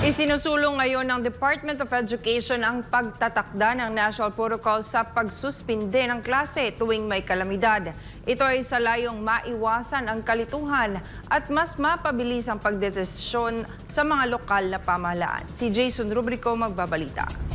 Isinusulong ngayon ng Department of Education ang pagtatakda ng National Protocol sa pagsuspinde ng klase tuwing may kalamidad. Ito ay sa layong maiwasan ang kalituhan at mas mapabilis ang pagdedesisyon sa mga lokal na pamahalaan. Si Jason Rubrico magbabalita.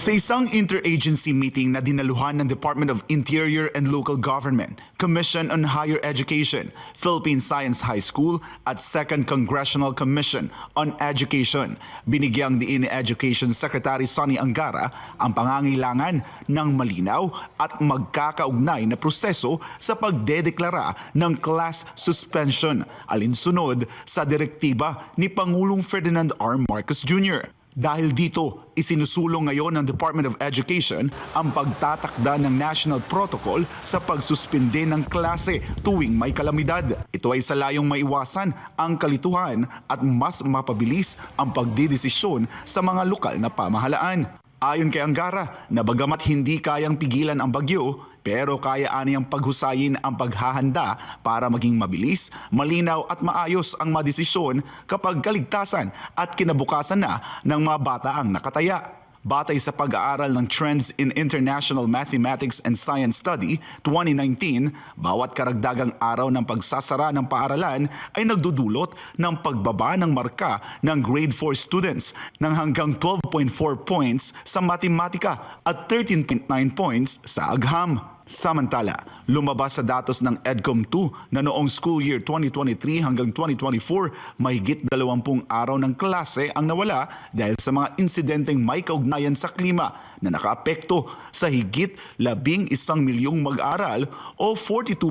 Sa isang interagency meeting na dinaluhan ng Department of Interior and Local Government, Commission on Higher Education, Philippine Science High School at Second Congressional Commission on Education, binigyang diin ni Education Secretary Sonny Angara ang pangangailangan ng malinaw at magkakaugnay na proseso sa pagdedeklara ng class suspension alinsunod sa direktiba ni Pangulong Ferdinand R. Marcos Jr. Dahil dito, isinusulong ngayon ng Department of Education ang pagtatakda ng national protocol sa pagsuspinde ng klase tuwing may kalamidad. Ito ay sa layong maiwasan ang kalituhan at mas mapabilis ang pagdidesisyon sa mga lokal na pamahalaan. Ayon kay Angara, na bagamat hindi kayang pigilan ang bagyo, pero kaya aniyang paghusayin ang paghahanda para maging mabilis, malinaw at maayos ang madesisyon kapag kaligtasan at kinabukasan na ng mga bata ang nakataya. Batay sa pag-aaral ng Trends in International Mathematics and Science Study 2019, bawat karagdagang araw ng pagsasara ng paaralan ay nagdudulot ng pagbaba ng marka ng grade 4 students ng hanggang 12.4 points sa matematika at 13.9 points sa agham. Samantala, lumabas sa datos ng EDCOM2 na noong school year 2023 hanggang 2024, mahigit 20 araw ng klase ang nawala dahil sa mga insidenteng may kaugnayan sa klima na nakaapekto sa higit 11 milyong mag-aral o 42%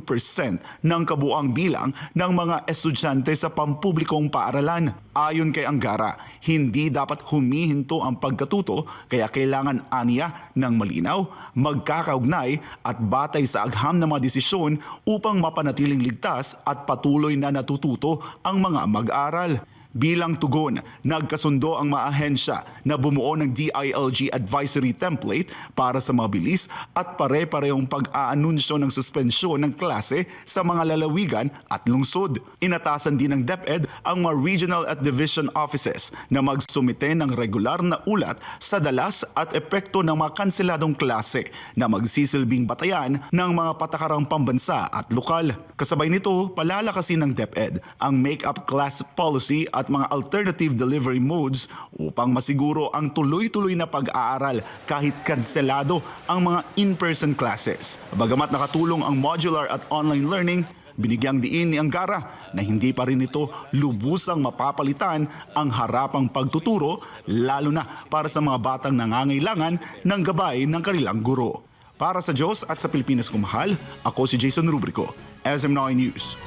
ng kabuang bilang ng mga estudyante sa pampublikong paaralan. Ayon kay Angara, hindi dapat humihinto ang pagkatuto kaya kailangan aniya ng malinaw, magkakaugnay at batay sa agham ng mga desisyon upang mapanatiling ligtas at patuloy na natututo ang mga mag-aral. Bilang tugon, nagkasundo ang mga ahensya na bumuo ng DILG advisory template para sa mabilis at pare-parehong pag-aanunsyo ng suspensyon ng klase sa mga lalawigan at lungsod. Inatasan din ng DepEd ang mga regional at division offices na magsumite ng regular na ulat sa dalas at epekto ng mga kanseladong klase na magsisilbing batayan ng mga patakarang pambansa at lokal. Kasabay nito, palalakasin ng DepEd ang make-up class policy at mga alternative delivery modes upang masiguro ang tuloy-tuloy na pag-aaral kahit kanselado ang mga in-person classes. Bagamat nakatulong ang modular at online learning, Binigyang diin ni Angara na hindi pa rin ito lubusang mapapalitan ang harapang pagtuturo lalo na para sa mga batang nangangailangan ng gabay ng kanilang guro. Para sa Diyos at sa Pilipinas kumahal, ako si Jason Rubrico, SM9 News.